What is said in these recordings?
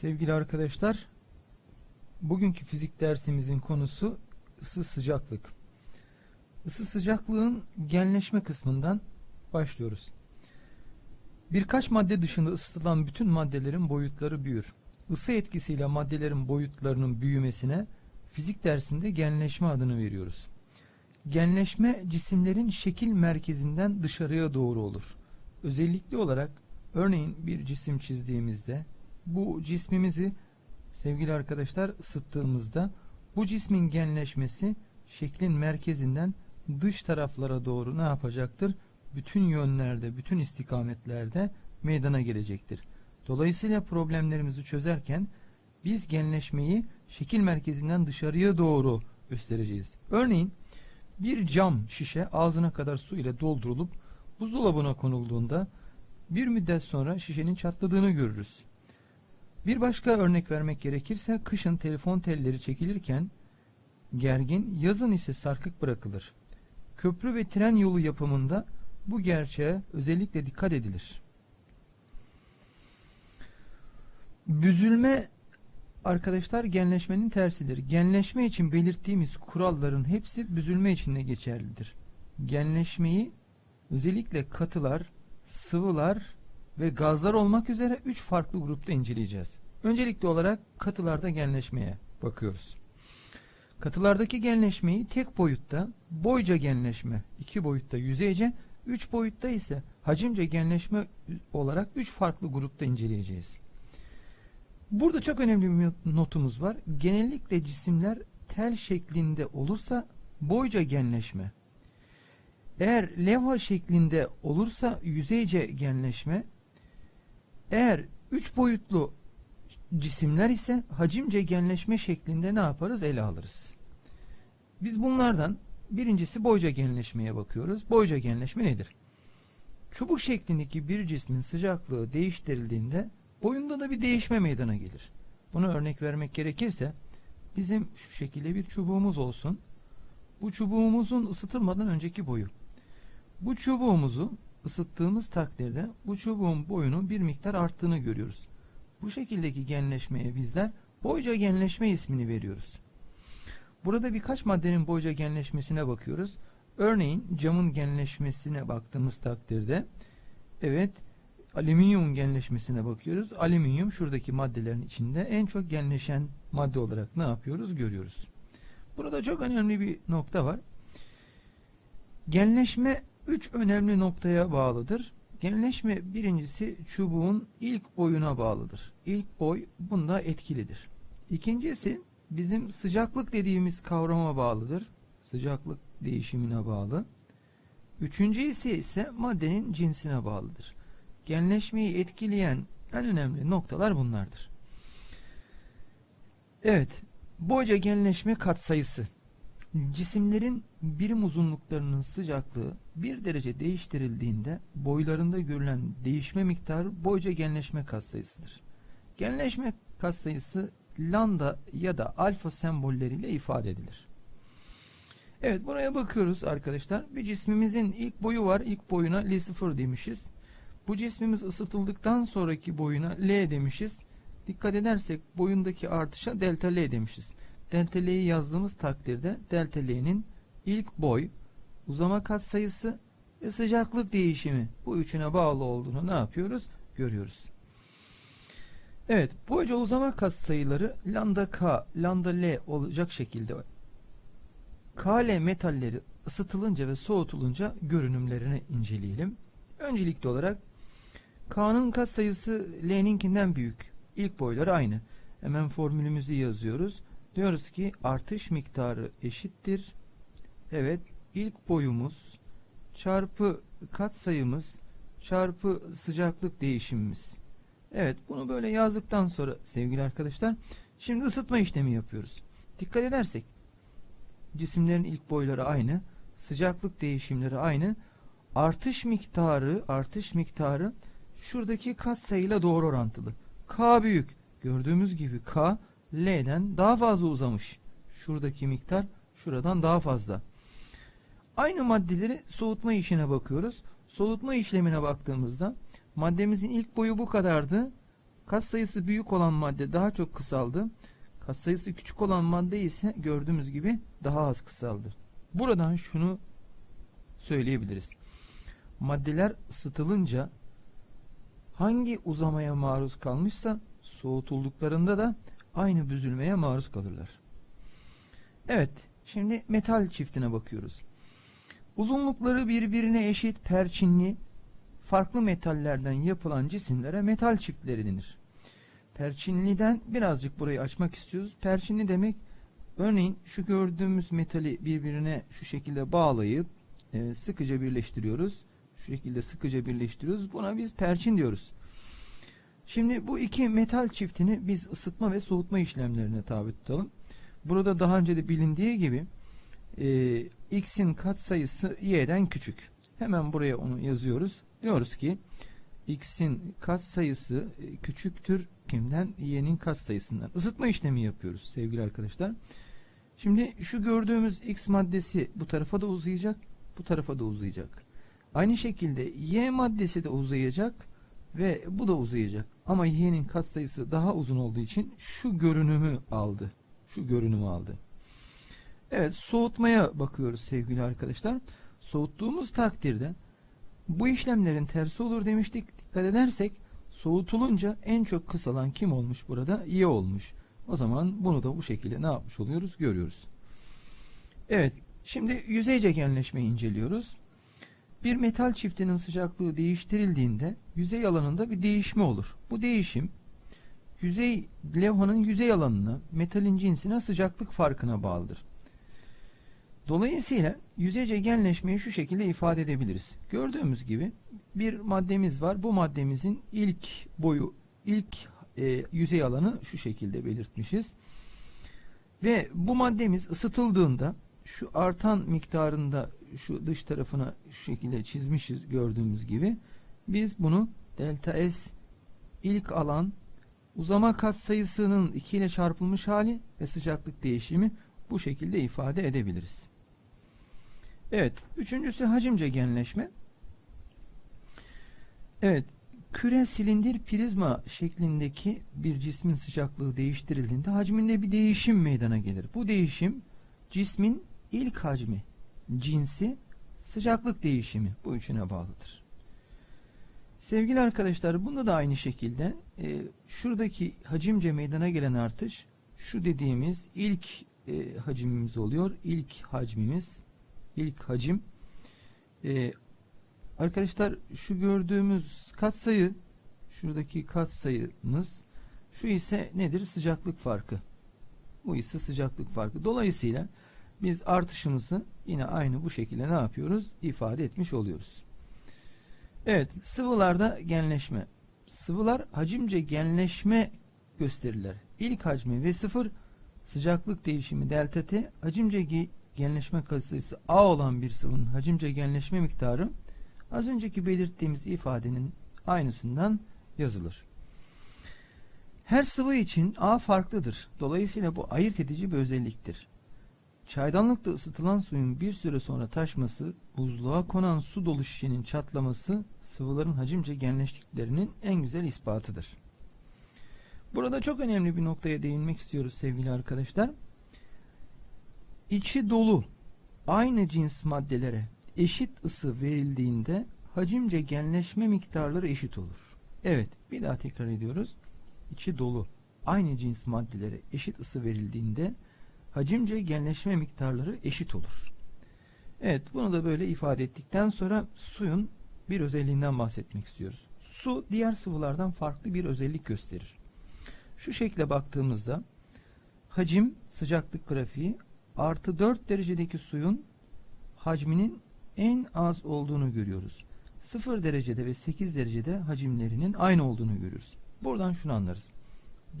Sevgili arkadaşlar, bugünkü fizik dersimizin konusu ısı sıcaklık. Isı sıcaklığın genleşme kısmından başlıyoruz. Birkaç madde dışında ısıtılan bütün maddelerin boyutları büyür. Isı etkisiyle maddelerin boyutlarının büyümesine fizik dersinde genleşme adını veriyoruz. Genleşme cisimlerin şekil merkezinden dışarıya doğru olur. Özellikle olarak örneğin bir cisim çizdiğimizde bu cismimizi sevgili arkadaşlar ısıttığımızda bu cismin genleşmesi şeklin merkezinden dış taraflara doğru ne yapacaktır? Bütün yönlerde, bütün istikametlerde meydana gelecektir. Dolayısıyla problemlerimizi çözerken biz genleşmeyi şekil merkezinden dışarıya doğru göstereceğiz. Örneğin bir cam şişe ağzına kadar su ile doldurulup buzdolabına konulduğunda bir müddet sonra şişenin çatladığını görürüz. Bir başka örnek vermek gerekirse kışın telefon telleri çekilirken gergin, yazın ise sarkık bırakılır. Köprü ve tren yolu yapımında bu gerçeğe özellikle dikkat edilir. Büzülme arkadaşlar genleşmenin tersidir. Genleşme için belirttiğimiz kuralların hepsi büzülme için de geçerlidir. Genleşmeyi özellikle katılar, sıvılar ve gazlar olmak üzere 3 farklı grupta inceleyeceğiz. Öncelikli olarak katılarda genleşmeye bakıyoruz. Katılardaki genleşmeyi tek boyutta boyca genleşme, iki boyutta yüzeyce, üç boyutta ise hacimce genleşme olarak üç farklı grupta inceleyeceğiz. Burada çok önemli bir notumuz var. Genellikle cisimler tel şeklinde olursa boyca genleşme. Eğer levha şeklinde olursa yüzeyce genleşme. Eğer üç boyutlu cisimler ise hacimce genleşme şeklinde ne yaparız? Ele alırız. Biz bunlardan birincisi boyca genleşmeye bakıyoruz. Boyca genleşme nedir? Çubuk şeklindeki bir cismin sıcaklığı değiştirildiğinde boyunda da bir değişme meydana gelir. Bunu örnek vermek gerekirse bizim şu şekilde bir çubuğumuz olsun. Bu çubuğumuzun ısıtılmadan önceki boyu. Bu çubuğumuzu ısıttığımız takdirde bu çubuğun boyunun bir miktar arttığını görüyoruz. Bu şekildeki genleşmeye bizler boyca genleşme ismini veriyoruz. Burada birkaç maddenin boyca genleşmesine bakıyoruz. Örneğin camın genleşmesine baktığımız takdirde evet alüminyum genleşmesine bakıyoruz. Alüminyum şuradaki maddelerin içinde en çok genleşen madde olarak ne yapıyoruz görüyoruz. Burada çok önemli bir nokta var. Genleşme üç önemli noktaya bağlıdır. Genleşme birincisi çubuğun ilk boyuna bağlıdır. İlk boy bunda etkilidir. İkincisi bizim sıcaklık dediğimiz kavrama bağlıdır. Sıcaklık değişimine bağlı. Üçüncüsü ise maddenin cinsine bağlıdır. Genleşmeyi etkileyen en önemli noktalar bunlardır. Evet, boyca genleşme katsayısı. Cisimlerin birim uzunluklarının sıcaklığı bir derece değiştirildiğinde boylarında görülen değişme miktarı boyca genleşme katsayısıdır. Genleşme katsayısı lambda ya da alfa sembolleriyle ifade edilir. Evet buraya bakıyoruz arkadaşlar. Bir cismimizin ilk boyu var. İlk boyuna L0 demişiz. Bu cismimiz ısıtıldıktan sonraki boyuna L demişiz. Dikkat edersek boyundaki artışa delta L demişiz. Delta yazdığımız takdirde delta ilk boy, uzama katsayısı ve sıcaklık değişimi bu üçüne bağlı olduğunu ne yapıyoruz? Görüyoruz. Evet, boyca uzama katsayıları lambda K, lambda L olacak şekilde KL metalleri ısıtılınca ve soğutulunca görünümlerini inceleyelim. Öncelikli olarak K'nın katsayısı L'ninkinden büyük. İlk boyları aynı. Hemen formülümüzü yazıyoruz. Diyoruz ki artış miktarı eşittir. Evet ilk boyumuz çarpı katsayımız çarpı sıcaklık değişimimiz. Evet bunu böyle yazdıktan sonra sevgili arkadaşlar şimdi ısıtma işlemi yapıyoruz. Dikkat edersek cisimlerin ilk boyları aynı. Sıcaklık değişimleri aynı. Artış miktarı artış miktarı şuradaki katsayıyla doğru orantılı. K büyük. Gördüğümüz gibi K L'den daha fazla uzamış. Şuradaki miktar şuradan daha fazla. Aynı maddeleri soğutma işine bakıyoruz. Soğutma işlemine baktığımızda maddemizin ilk boyu bu kadardı. Katsayısı büyük olan madde daha çok kısaldı. Katsayısı küçük olan madde ise gördüğümüz gibi daha az kısaldı. Buradan şunu söyleyebiliriz. Maddeler ısıtılınca hangi uzamaya maruz kalmışsa soğutulduklarında da aynı büzülmeye maruz kalırlar. Evet, şimdi metal çiftine bakıyoruz. Uzunlukları birbirine eşit perçinli farklı metallerden yapılan cisimlere metal çiftleri denir. Perçinliden birazcık burayı açmak istiyoruz. Perçinli demek örneğin şu gördüğümüz metali birbirine şu şekilde bağlayıp e, sıkıca birleştiriyoruz. Şu şekilde sıkıca birleştiriyoruz. Buna biz perçin diyoruz. Şimdi bu iki metal çiftini biz ısıtma ve soğutma işlemlerine tabi tutalım. Burada daha önce de bilindiği gibi e, x'in katsayısı y'den küçük. Hemen buraya onu yazıyoruz. Diyoruz ki x'in katsayısı e, küçüktür kimden? y'nin katsayısından. Isıtma işlemi yapıyoruz sevgili arkadaşlar. Şimdi şu gördüğümüz x maddesi bu tarafa da uzayacak, bu tarafa da uzayacak. Aynı şekilde y maddesi de uzayacak ve bu da uzayacak. Ama y'nin katsayısı daha uzun olduğu için şu görünümü aldı. Şu görünümü aldı. Evet soğutmaya bakıyoruz sevgili arkadaşlar. Soğuttuğumuz takdirde bu işlemlerin tersi olur demiştik. Dikkat edersek soğutulunca en çok kısalan kim olmuş burada? Y olmuş. O zaman bunu da bu şekilde ne yapmış oluyoruz? Görüyoruz. Evet. Şimdi yüzeyce genleşmeyi inceliyoruz. Bir metal çiftinin sıcaklığı değiştirildiğinde yüzey alanında bir değişme olur. Bu değişim yüzey levhanın yüzey alanına, metalin cinsine sıcaklık farkına bağlıdır. Dolayısıyla yüzeyce genleşmeyi şu şekilde ifade edebiliriz. Gördüğümüz gibi bir maddemiz var. Bu maddemizin ilk boyu, ilk e, yüzey alanı şu şekilde belirtmişiz. Ve bu maddemiz ısıtıldığında şu artan miktarında şu dış tarafına şu şekilde çizmişiz gördüğümüz gibi. Biz bunu delta S ilk alan uzama katsayısının 2 ile çarpılmış hali ve sıcaklık değişimi bu şekilde ifade edebiliriz. Evet. Üçüncüsü hacimce genleşme. Evet. Küre silindir prizma şeklindeki bir cismin sıcaklığı değiştirildiğinde hacminde bir değişim meydana gelir. Bu değişim cismin ilk hacmi, cinsi, sıcaklık değişimi bu üçüne bağlıdır. Sevgili arkadaşlar bunda da aynı şekilde e, şuradaki hacimce meydana gelen artış şu dediğimiz ilk e, hacimimiz oluyor. İlk hacmimiz ilk hacim. Ee, arkadaşlar şu gördüğümüz katsayı şuradaki katsayımız şu ise nedir? Sıcaklık farkı. Bu ise sıcaklık farkı. Dolayısıyla biz artışımızı yine aynı bu şekilde ne yapıyoruz? İfade etmiş oluyoruz. Evet, sıvılarda genleşme. Sıvılar hacimce genleşme gösterirler. İlk hacmi ve sıfır sıcaklık değişimi delta T hacimce genleşme katsayısı A olan bir sıvının hacimce genleşme miktarı az önceki belirttiğimiz ifadenin aynısından yazılır. Her sıvı için A farklıdır. Dolayısıyla bu ayırt edici bir özelliktir. Çaydanlıkta ısıtılan suyun bir süre sonra taşması, buzluğa konan su dolu şişenin çatlaması sıvıların hacimce genleştiklerinin en güzel ispatıdır. Burada çok önemli bir noktaya değinmek istiyoruz sevgili arkadaşlar içi dolu aynı cins maddelere eşit ısı verildiğinde hacimce genleşme miktarları eşit olur. Evet, bir daha tekrar ediyoruz. İçi dolu aynı cins maddelere eşit ısı verildiğinde hacimce genleşme miktarları eşit olur. Evet, bunu da böyle ifade ettikten sonra suyun bir özelliğinden bahsetmek istiyoruz. Su diğer sıvılardan farklı bir özellik gösterir. Şu şekle baktığımızda hacim, sıcaklık grafiği artı 4 derecedeki suyun hacminin en az olduğunu görüyoruz. 0 derecede ve 8 derecede hacimlerinin aynı olduğunu görüyoruz. Buradan şunu anlarız.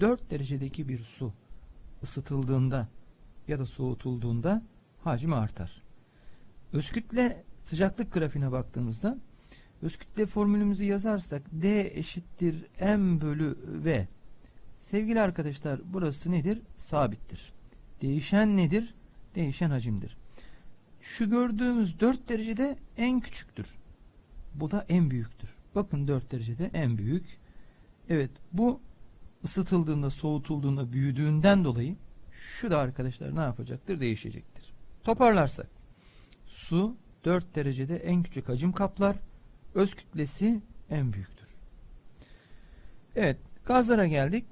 4 derecedeki bir su ısıtıldığında ya da soğutulduğunda hacmi artar. Özkütle sıcaklık grafiğine baktığımızda özkütle formülümüzü yazarsak D eşittir M bölü V. Sevgili arkadaşlar burası nedir? Sabittir. Değişen nedir? değişen hacimdir. Şu gördüğümüz 4 derecede en küçüktür. Bu da en büyüktür. Bakın 4 derecede en büyük. Evet bu ısıtıldığında, soğutulduğunda, büyüdüğünden dolayı şu da arkadaşlar ne yapacaktır? Değişecektir. Toparlarsak su 4 derecede en küçük hacim kaplar. Öz kütlesi en büyüktür. Evet, gazlara geldik.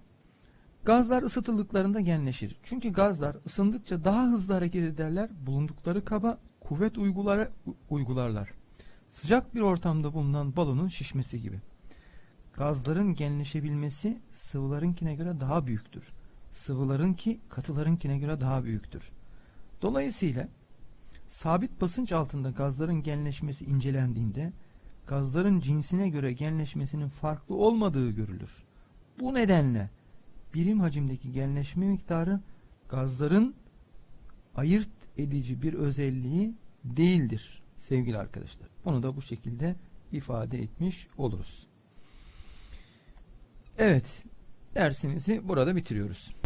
Gazlar ısıtıldıklarında genleşir. Çünkü gazlar ısındıkça daha hızlı hareket ederler. Bulundukları kaba kuvvet uyguları, uygularlar. Sıcak bir ortamda bulunan balonun şişmesi gibi. Gazların genleşebilmesi sıvılarınkine göre daha büyüktür. Sıvılarınki katılarınkine göre daha büyüktür. Dolayısıyla sabit basınç altında gazların genleşmesi incelendiğinde gazların cinsine göre genleşmesinin farklı olmadığı görülür. Bu nedenle birim hacimdeki genleşme miktarı gazların ayırt edici bir özelliği değildir sevgili arkadaşlar. Bunu da bu şekilde ifade etmiş oluruz. Evet, dersimizi burada bitiriyoruz.